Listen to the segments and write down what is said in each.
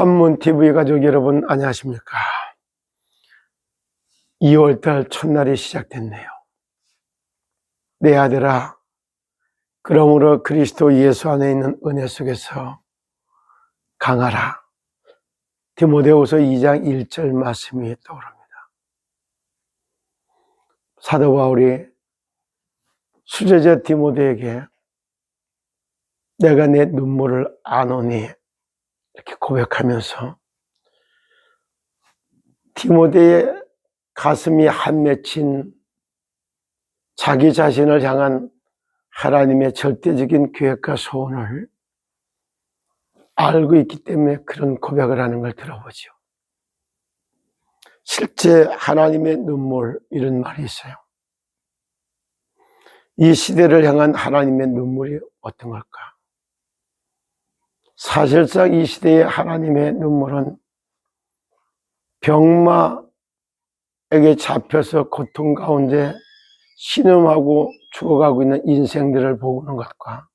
한문TV 가족 여러분 안녕하십니까? 2월달 첫날이 시작됐네요. 내 아들아 그러므로 그리스도 예수 안에 있는 은혜 속에서 강하라. 디모데후서 2장 1절 말씀이 떠오릅니다. 사도 바울이 수제자 디모데에게 내가 내 눈물을 아노니 이렇게 고백하면서 디모데의 가슴이 한 맺힌 자기 자신을 향한 하나님의 절대적인 계획과 소원을 알고 있기 때문에 그런 고백을 하는 걸 들어보죠. 실제 하나님의 눈물 이런 말이 있어요. 이 시대를 향한 하나님의 눈물이 어떤 걸까? 사실상 이 시대의 하나님의 눈물은 병마에게 잡혀서 고통 가운데 신음하고 죽어가고 있는 인생들을 보는 것과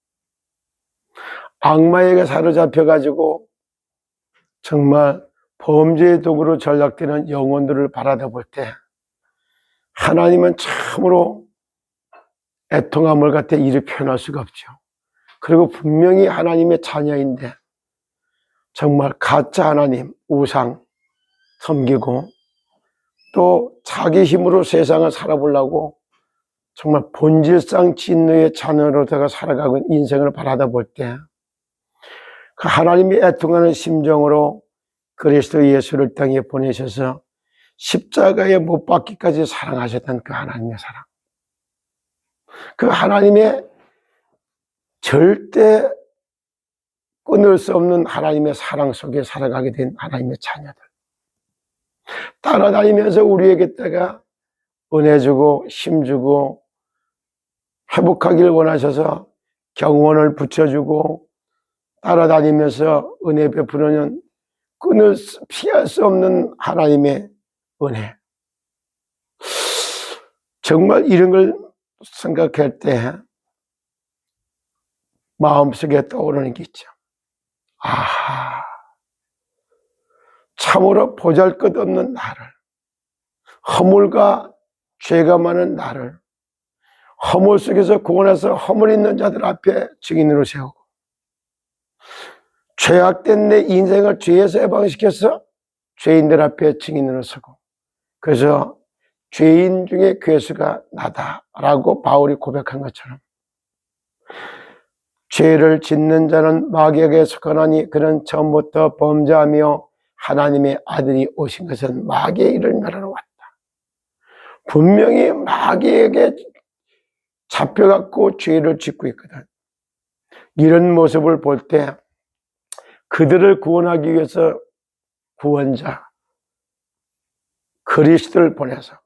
악마에게 사로잡혀가지고 정말 범죄의 도구로 전락되는 영혼들을 바라다 볼 때 하나님은 참으로 애통함을 갖다 이를 표현할 수가 없죠. 그리고 분명히 하나님의 자녀인데 정말 가짜 하나님, 우상 섬기고 또 자기 힘으로 세상을 살아보려고 정말 본질상 진노의 자녀로다가 살아가고 인생을 바라다 볼 때 그 하나님이 애통하는 심정으로 그리스도 예수를 땅에 보내셔서 십자가에 못 박기까지 사랑하셨던 그 하나님의 사랑. 그 하나님의 절대 끊을 수 없는 하나님의 사랑 속에 살아가게 된 하나님의 자녀들. 따라다니면서 우리에게다가 은혜 주고 힘 주고 회복하길 원하셔서 경원을 붙여주고 따라다니면서 은혜 베푸는 끊을 수, 피할 수 없는 하나님의 은혜. 정말 이런 걸 생각할 때 마음속에 떠오르는 게 있죠. 아, 참으로 보잘 것 없는 나를, 허물과 죄가 많은 나를, 허물 속에서 구원해서 허물 있는 자들 앞에 증인으로 세우고, 죄악된 내 인생을 죄에서 해방시켜서 죄인들 앞에 증인으로 서고, 그래서 죄인 중에 괴수가 나다라고 바울이 고백한 것처럼, 죄를 짓는 자는 마귀에게 속하나니 그는 처음부터 범죄하며 하나님의 아들이 오신 것은 마귀의 일을 멸하러 왔다. 분명히 마귀에게 잡혀갖고 죄를 짓고 있거든. 이런 모습을 볼 때 그들을 구원하기 위해서 구원자 그리스도를 보내서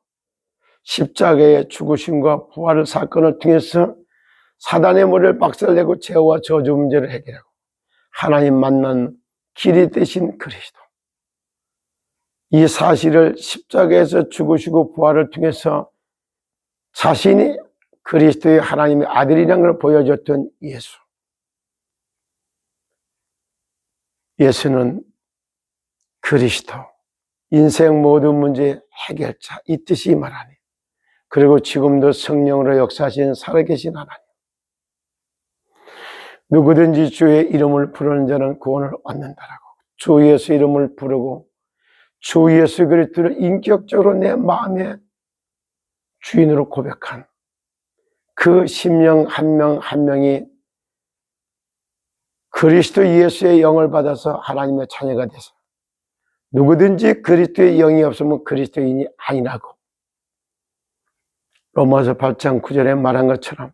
십자가의 죽으심과 부활을 사건을 통해서 사단의 머리를 박살내고 죄와 저주 문제를 해결하고 하나님 만난 길이 되신 그리스도. 이 사실을 십자가에서 죽으시고 부활을 통해서 자신이 그리스도의 하나님의 아들이라는 걸 보여줬던 예수. 예수는 그리스도, 인생 모든 문제 해결자, 이 뜻이 말하니. 그리고 지금도 성령으로 역사하신 살아계신 하나님. 누구든지 주의 이름을 부르는 자는 구원을 얻는다라고. 주 예수 이름을 부르고 주 예수 그리스도를 인격적으로 내 마음의 주인으로 고백한 그 심령 한 명 한 명이 그리스도 예수의 영을 받아서 하나님의 자녀가 돼서 누구든지 그리스도의 영이 없으면 그리스도인이 아니라고 로마서 8장 9절에 말한 것처럼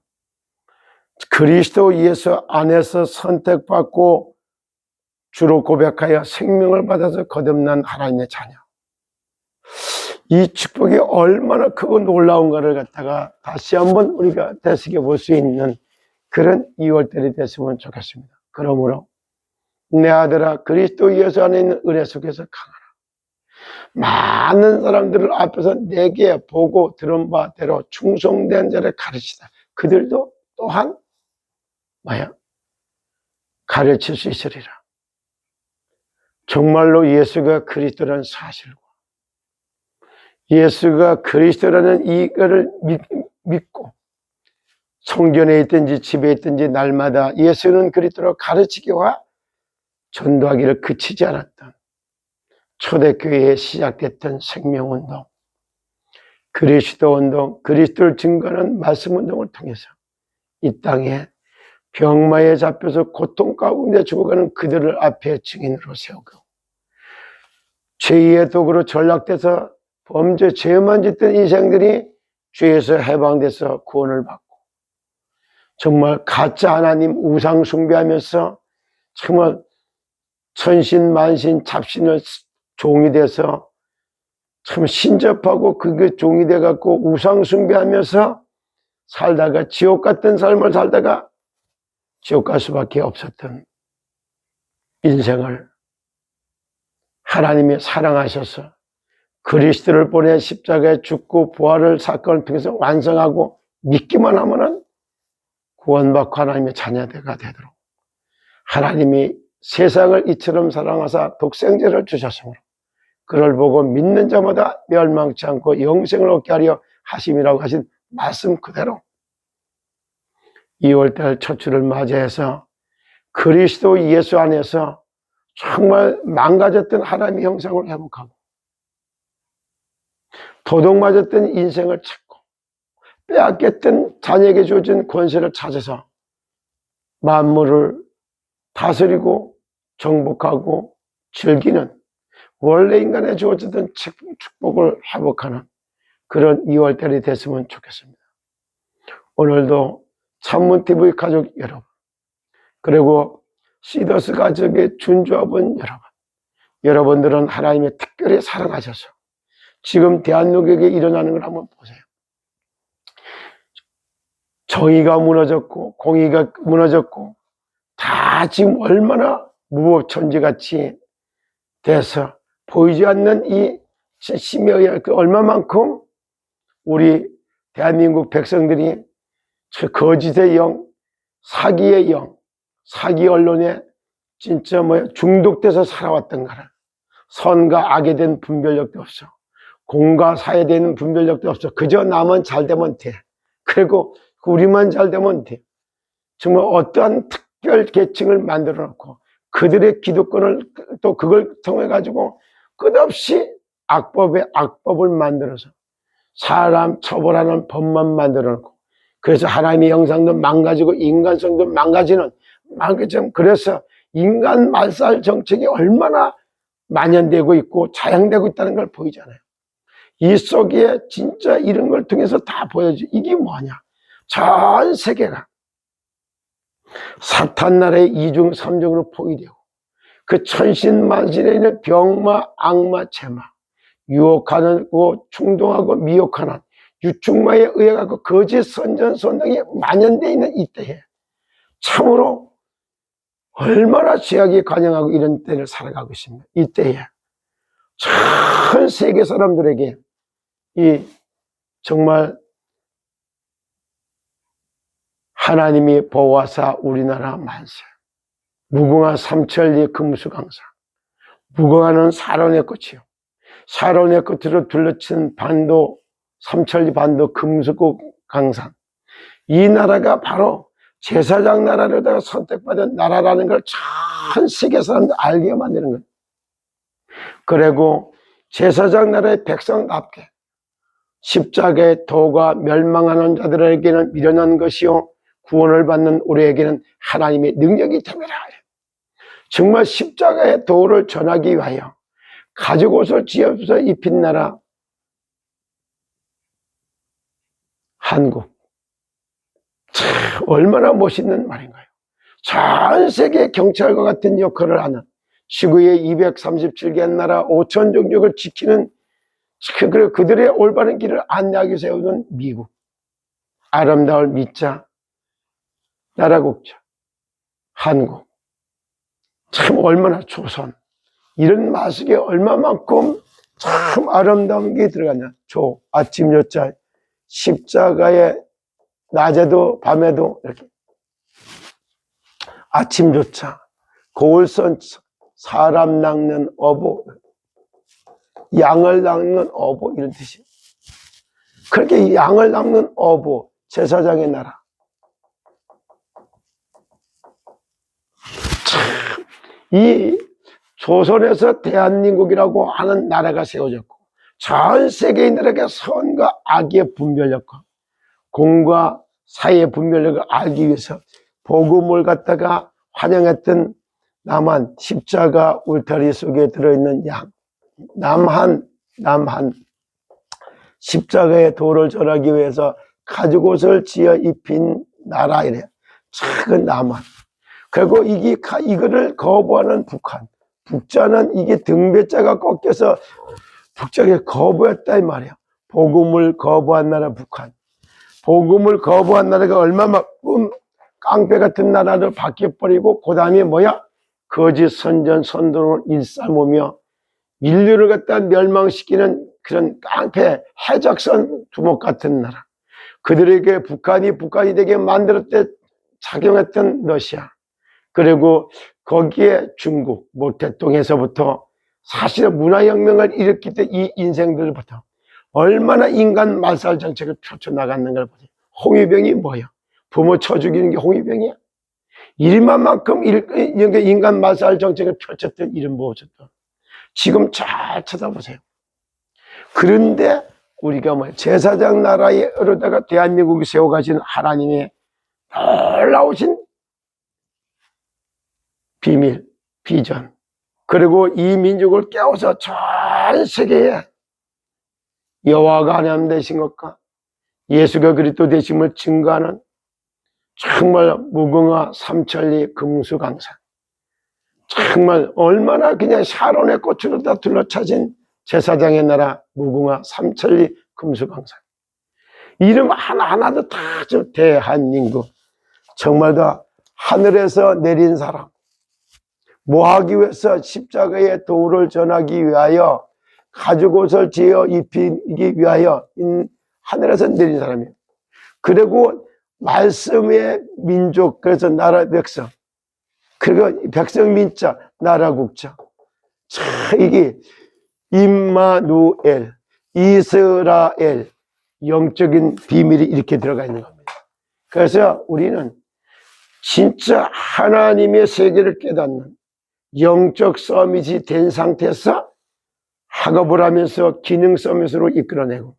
그리스도 예수 안에서 선택받고 주로 고백하여 생명을 받아서 거듭난 하나님의 자녀. 이 축복이 얼마나 크고 놀라운가를 갖다가 다시 한번 우리가 되새겨 볼 수 있는 그런 2월달이 됐으면 좋겠습니다. 그러므로 내 아들아 그리스도 예수 안에 있는 은혜 속에서 강하라. 많은 사람들을 앞에서 내게 보고 들은 바대로 충성된 자를 가르치다. 그들도 또한 뭐야? 가르칠 수 있으리라. 정말로 예수가 그리스도라는 사실과 예수가 그리스도라는 이거를 믿, 믿고 성전에 있든지 집에 있든지 날마다 예수는 그리스도로 가르치기와 전도하기를 그치지 않았던 초대교회에 시작됐던 생명운동, 그리스도 운동, 그리스도를 증거하는 말씀 운동을 통해서 이 땅에 병마에 잡혀서 고통 가운데 죽어가는 그들을 앞에 증인으로 세우고 죄의 도구로 전락돼서 범죄 죄만 짓던 인생들이 죄에서 해방돼서 구원을 받고 정말 가짜 하나님 우상 숭배하면서 정말 천신 만신 잡신을 종이 돼서 참 신접하고 그게 종이 돼 갖고 우상 숭배하면서 살다가 지옥 같은 삶을 살다가 지옥 갈 수밖에 없었던 인생을 하나님이 사랑하셔서 그리스도를 보내 십자가에 죽고 부활을 사건을 통해서 완성하고 믿기만 하면은 구원받고 하나님의 자녀가 되도록 하나님이 세상을 이처럼 사랑하사 독생자를 주셨으므로 그를 보고 믿는 자마다 멸망치 않고 영생을 얻게 하려 하심이라고 하신 말씀 그대로 2월달 첫 주를 맞이해서 그리스도 예수 안에서 정말 망가졌던 하나님의 형상을 회복하고 도둑 맞았던 인생을 찾고 빼앗겼던 자녀에게 주어진 권세를 찾아서 만물을 다스리고 정복하고 즐기는 원래 인간에 주어졌던 축복을 회복하는 그런 2월달이 됐으면 좋겠습니다. 오늘도 찬문TV 가족 여러분, 그리고 시더스 가족의 준조합원 여러분, 여러분들은 하나님의 특별히 사랑하셔서 지금 대한민국에 일어나는 걸 한번 보세요. 정의가 무너졌고 공의가 무너졌고 다 지금 얼마나 무법천지같이 돼서 보이지 않는 이 심의 그 얼마만큼 우리 대한민국 백성들이 저 거짓의 영, 사기의 영, 사기 언론에 진짜 뭐 중독돼서 살아왔던가를 선과 악에 대한 분별력도 없어. 공과 사에 대한 분별력도 없어. 그저 나만 잘 되면 돼. 그리고 우리만 잘 되면 돼. 정말 어떠한 특별 계층을 만들어 놓고 그들의 기득권을 또 그걸 통해 가지고 끝없이 악법에 악법을 만들어서 사람 처벌하는 법만 만들어 놓고 그래서 하나님의 형상도 망가지고 인간성도 망가지는 망가지 그래서 인간 말살 정책이 얼마나 만연되고 있고 자양되고 있다는 걸 보이잖아요. 이 속에 진짜 이런 걸 통해서 다 보여줘. 이게 뭐냐? 전 세계가 사탄 나라의 이중 삼중으로 포위되고 그 천신만신에 있는 병마, 악마, 재마, 유혹하고 충동하고 미혹하는 유충마에 의해 갖고 거짓 선전 선동이 만연되어 있는 이때에 참으로 얼마나 죄악이 관영하고 이런 때를 살아가고 있습니다. 이때에 전 세계 사람들에게 이 정말 하나님이 보호하사 우리나라 만세 무궁화 삼천리 금수강사 무궁화는 사론의 꽃이요 사론의 꽃으로 둘러친 반도 삼천리 반도 금수국 강산 이 나라가 바로 제사장 나라로다가 선택받은 나라라는 걸 전 세계 사람들 알게 만드는 거예요. 그리고 제사장 나라의 백성답게 십자가의 도가 멸망하는 자들에게는 미련한 것이요 구원을 받는 우리에게는 하나님의 능력이 됨이라 정말 십자가의 도를 전하기 위하여 옷을 지어서 입힌 나라 한국. 참 얼마나 멋있는 말인가요? 전 세계 경찰과 같은 역할을 하는 지구의 237개 나라 5천 종족을 지키는 그리고 그들의 올바른 길을 안내하기 세우는 미국. 아름다울 미자 나라 국자. 한국. 참 얼마나 조선. 이런 마속에 얼마만큼 참 아름다운 게 들어가냐. 조 아침 여자 십자가에 낮에도 밤에도 이렇게 아침조차 고울선 사람 낚는 어부, 양을 낚는 어부 이런 뜻이에요. 그렇게 양을 낚는 어부, 제사장의 나라. 참, 이 조선에서 대한민국이라고 하는 나라가 세워졌고, 전 세계인들에게 선과 악의 분별력과 공과 사이의 분별력을 알기 위해서 복음을 갖다가 환영했던 남한 십자가 울타리 속에 들어있는 양, 남한, 남한 십자가의 도를 전하기 위해서 가죽옷을 지어 입힌 나라 이래. 작은 남한. 그리고 이게 가- 이거를 거부하는 북한. 북자는 이게 등배자가 꺾여서 북쪽에 거부했다 이 말이야. 복음을 거부한 나라 북한. 복음을 거부한 나라가 얼마만큼 깡패 같은 나라를 바뀌어버리고 그 다음에 뭐야? 거짓 선전 선동을 일삼으며 인류를 갖다 멸망시키는 그런 깡패 해적선 두목 같은 나라. 그들에게 북한이 북한이 되게 만들었대 작용했던 러시아. 그리고 거기에 중국, 모태통에서부터 사실 문화혁명을 일으킬 때 이 인생들부터 얼마나 인간 말살 정책을 펼쳐나갔는가를 보세요. 홍위병이 뭐야? 부모 쳐 죽이는 게 홍위병이야? 일만만큼 인간 말살 정책을 펼쳤던 이름 무엇이었던 지금 잘 쳐다보세요. 그런데 우리가 뭐 제사장 나라에 어르다가 대한민국이 세워가신 하나님의 놀라우신 비밀, 비전. 그리고 이 민족을 깨워서 전 세계에 여호와가 하나님 되신 것과 예수가 그리스도 되심을 증거하는 정말 무궁화 삼천리 금수강산. 정말 얼마나 그냥 샤론의 꽃으로 다 둘러차진 제사장의 나라 무궁화 삼천리 금수강산. 이름 하나하나도 다저 대한민국. 정말 다 하늘에서 내린 사람. 뭐 하기 위해서 십자가의 도를 전하기 위하여 가죽 옷을 지어 입히기 위하여 인- 하늘에서 내린 사람이에요. 그리고 말씀의 민족, 그래서 나라 백성. 그리고 백성 민자, 나라 국자. 참, 이게 임마누엘, 이스라엘, 영적인 비밀이 이렇게 들어가 있는 겁니다. 그래서 우리는 진짜 하나님의 세계를 깨닫는 영적 서밋이 된 상태에서 학업을 하면서 기능 서밋으로 이끌어내고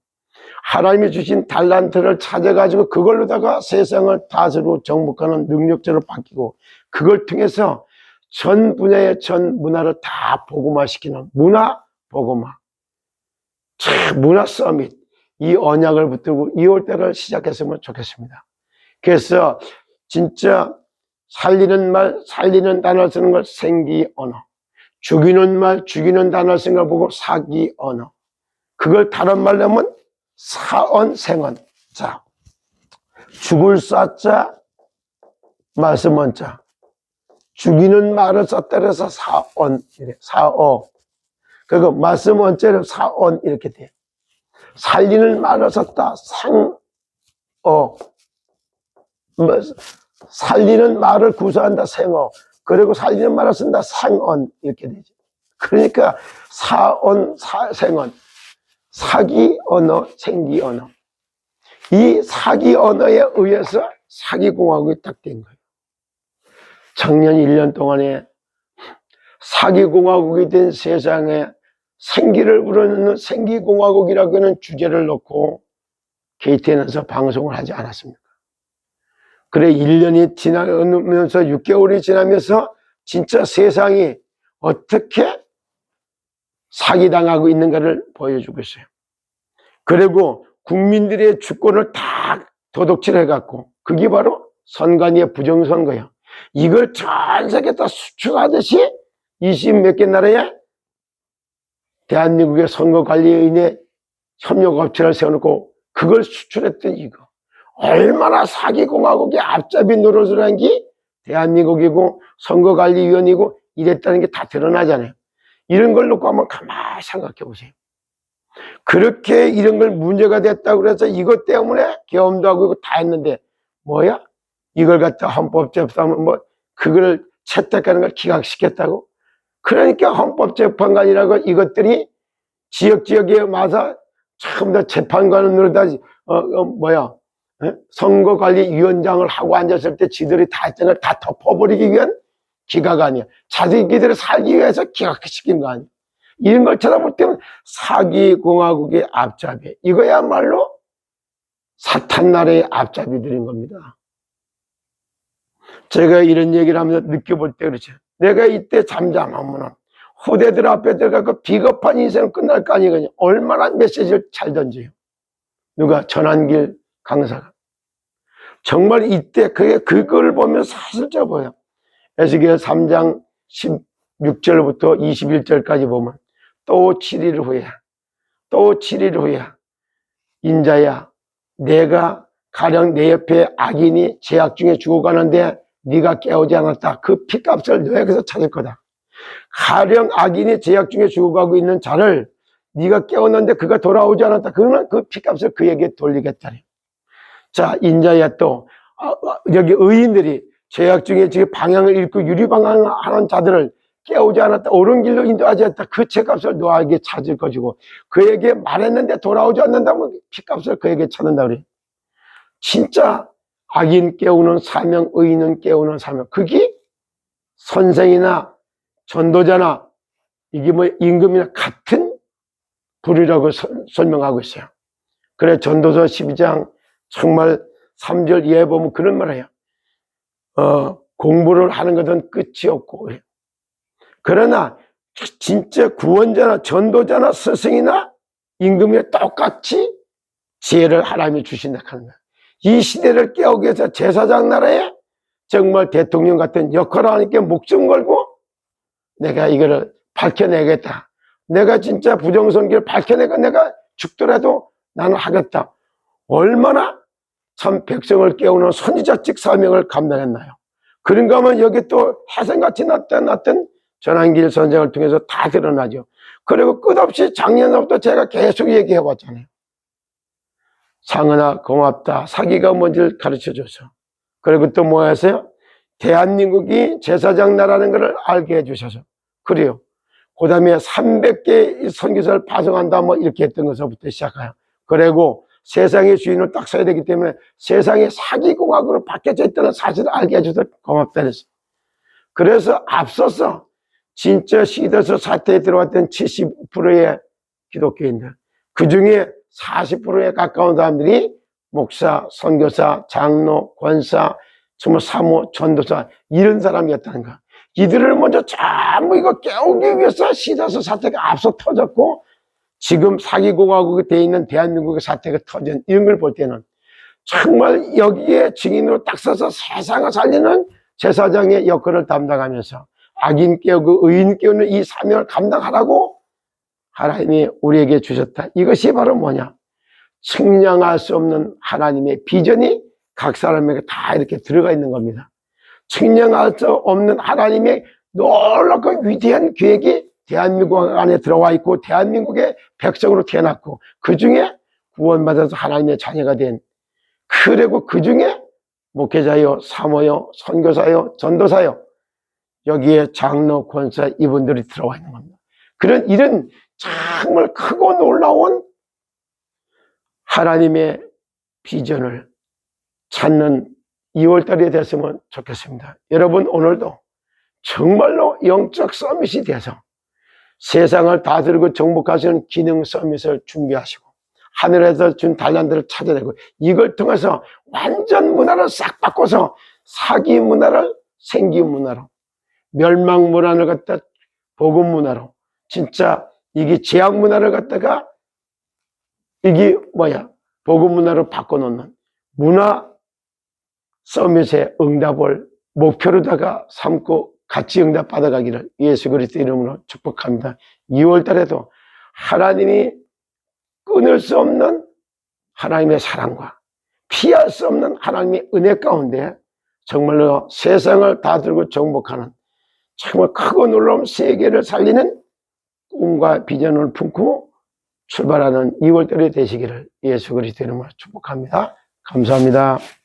하나님이 주신 달란트를 찾아가지고 그걸로다가 세상을 다스리고 정복하는 능력자로 바뀌고 그걸 통해서 전 분야의 전 문화를 다 복음화시키는 문화 복음화 참 문화 서밋 이 언약을 붙들고 2월 때를 시작했으면 좋겠습니다. 그래서 진짜 살리는 말, 살리는 단어 쓰는 걸 생기 언어. 죽이는 말, 죽이는 단어 쓰는 걸 보고 사기 언어. 그걸 다른 말로 하면 사언, 생언. 자, 죽을 쏴자, 말씀 원자. 죽이는 말을 썼다 그래서 사언, 이래. 사어. 그리고 말씀 원자로 사언, 이렇게 돼. 살리는 말을 썼다, 상어. 뭐, 살리는 말을 구사한다 생어. 그리고 살리는 말을 쓴다 생언. 이렇게 되죠 그러니까 사언 사, 생언. 사기 언어 생기 언어. 이 사기 언어에 의해서 사기 공화국이 딱 된 거예요. 작년 1년 동안에 사기 공화국이 된 세상에 생기를 불어넣는 생기공화국이라고 하는 주제를 놓고 KTN에서 방송을 하지 않았습니까? 그래, 1년이 지나면서 6개월이 지나면서 진짜 세상이 어떻게 사기당하고 있는가를 보여주고 있어요. 그리고 국민들의 주권을 다 도둑질 해갖고, 그게 바로 선관위의 부정선거예요. 이걸 전 세계 다 수출하듯이 20 몇 개 나라에 대한민국의 선거관리인의 협력업체를 세워놓고 그걸 수출했던 이거. 얼마나 사기공화국의 앞잡이 노릇을 한 게 대한민국이고 선거관리위원이고 이랬다는 게 다 드러나잖아요. 이런 걸 놓고 한번 가만히 생각해 보세요. 그렇게 이런 걸 문제가 됐다고 그래서 이것 때문에 계엄도 하고 이거 다 했는데 뭐야? 이걸 갖다 헌법재판은 뭐 그걸 채택하는 걸 기각시켰다고? 그러니까 헌법재판관이라고 이것들이 지역 지역에 와서 전부 다 재판관으로 다, 어, 어, 뭐야, 어? 선거관리위원장을 하고 앉았을 때 지들이 다 했던 걸 다 덮어버리기 위한 기각 아니야. 자기들이 살기 위해서 기각시킨 거 아니야. 이런 걸 쳐다볼 때는 사기공화국의 앞잡이. 이거야말로 사탄 나라의 앞잡이들인 겁니다. 제가 이런 얘기를 하면서 느껴볼 때 그렇죠. 내가 이때 잠잠하면 후대들 앞에 들어가고 비겁한 인생은 끝날 거 아니거든요. 얼마나 메시지를 잘 던져요. 누가 전환길 강사가. 정말 이때 그게 그걸 보면 사실적 보여. 에스겔 3장 16절부터 21절까지 보면 또 7일 후에 또 7일 후에 인자야 내가 가령 내 옆에 악인이 제약 중에 죽어가는데 네가 깨우지 않았다. 그 피값을 너에게서 찾을 거다. 가령 악인이 제약 중에 죽어가고 있는 자를 네가 깨웠는데 그가 돌아오지 않았다. 그러면 그 피값을 그에게 돌리겠다. 자, 인자야 또 아, 아, 여기 의인들이 제약 중에 지금 방향을 잃고 유리방향하는 자들을 깨우지 않았다. 옳은 길로 인도하지 않았다. 그 죄값을 너에게 찾을 것이고 그에게 말했는데 돌아오지 않는다면 피값을 그에게 찾는다 그래. 진짜 악인 깨우는 사명, 의인은 깨우는 사명. 그게 선생이나 전도자나 이게 뭐 임금이나 같은 서- 설명하고 있어요. 그래 전도서 12장 정말 3절 이해 보면 그런 말 해요. 어, 공부를 하는 것은 끝이 없고. 그러나 진짜 구원자나 전도자나 스승이나 임금이 똑같이 지혜를 하나님이 주신다 하는 거예요. 이 시대를 깨우기 위해서 제사장 나라에 정말 대통령 같은 역할을 하니까 목숨 걸고 내가 이거를 밝혀내겠다. 내가 진짜 부정선기를 밝혀내고 내가 죽더라도 나는 하겠다. 얼마나 참 백성을 깨우는 선지자직 사명을 감당했나요? 그런가 하면 여기 또 해성같이 나타났던 전환길 선생을 통해서 다 드러나죠. 그리고 끝없이 작년부터 제가 계속 얘기해 왔잖아요. 상은아 고맙다. 사기가 뭔지를 가르쳐 줘서. 그리고 또 뭐 하세요? 대한민국이 제사장 나라는 것을 알게 해주셔서. 그래요. 그 다음에 300개 선교사를 파송한다 뭐 이렇게 했던 것부터 시작해요. 그리고 세상의 주인을 딱 써야 되기 때문에 세상의 사기공학으로 바뀌어져 있다는 사실을 알게 해줘서 고맙다 그랬어. 그래서 앞서서 진짜 시대에서 사태에 들어왔던 70%의 기독교인들 그 중에 40%에 가까운 사람들이 목사, 선교사, 장로, 권사, 정말 사모, 전도사 이런 사람이었다는 거. 이들을 먼저 전부 이거 깨우기 위해서 시대에서 사태가 앞서 터졌고 지금 사기공화국이 돼 있는 대한민국의 사태가 터진 이런 걸 볼 때는 정말 여기에 증인으로 딱 서서 세상을 살리는 제사장의 역할을 담당하면서 악인 깨우고 의인 깨우는 이 사명을 감당하라고 하나님이 우리에게 주셨다. 이것이 바로 뭐냐? 측량할 수 없는 하나님의 비전이 각 사람에게 다 이렇게 들어가 있는 겁니다. 측량할 수 없는 하나님의 놀랍고 위대한 계획이 대한민국 안에 들어와 있고 대한민국의 백성으로 태어났고 그 중에 구원받아서 하나님의 자녀가 된 그리고 그 중에 목회자요, 사모요, 선교사요, 전도사요 여기에 장로, 권사 이분들이 들어와 있는 겁니다. 그런 이런 정말 크고 놀라운 하나님의 비전을 찾는 2월달이 됐으면 좋겠습니다. 여러분 오늘도 정말로 영적 서밋이 돼서 세상을 다스리고 정복하시는 기능 서밋을 준비하시고 하늘에서 준 달란트를 찾아내고 이걸 통해서 완전 문화를 싹 바꿔서 사기 문화를 생기 문화로 멸망 문화를 갖다 복음 문화로 진짜 이게 제약 문화를 갖다가 이게 뭐야? 복음 문화로 바꿔놓는 문화 서밋의 응답을 목표로다가 삼고 같이 응답 받아가기를 예수 그리스도 이름으로 축복합니다. 2월 달에도 하나님이 끊을 수 없는 하나님의 사랑과 피할 수 없는 하나님의 은혜 가운데 정말로 세상을 다 들고 정복하는 정말 크고 놀라운 세계를 살리는 꿈과 비전을 품고 출발하는 2월달이 되시기를 예수 그리스도 이름으로 축복합니다. 감사합니다.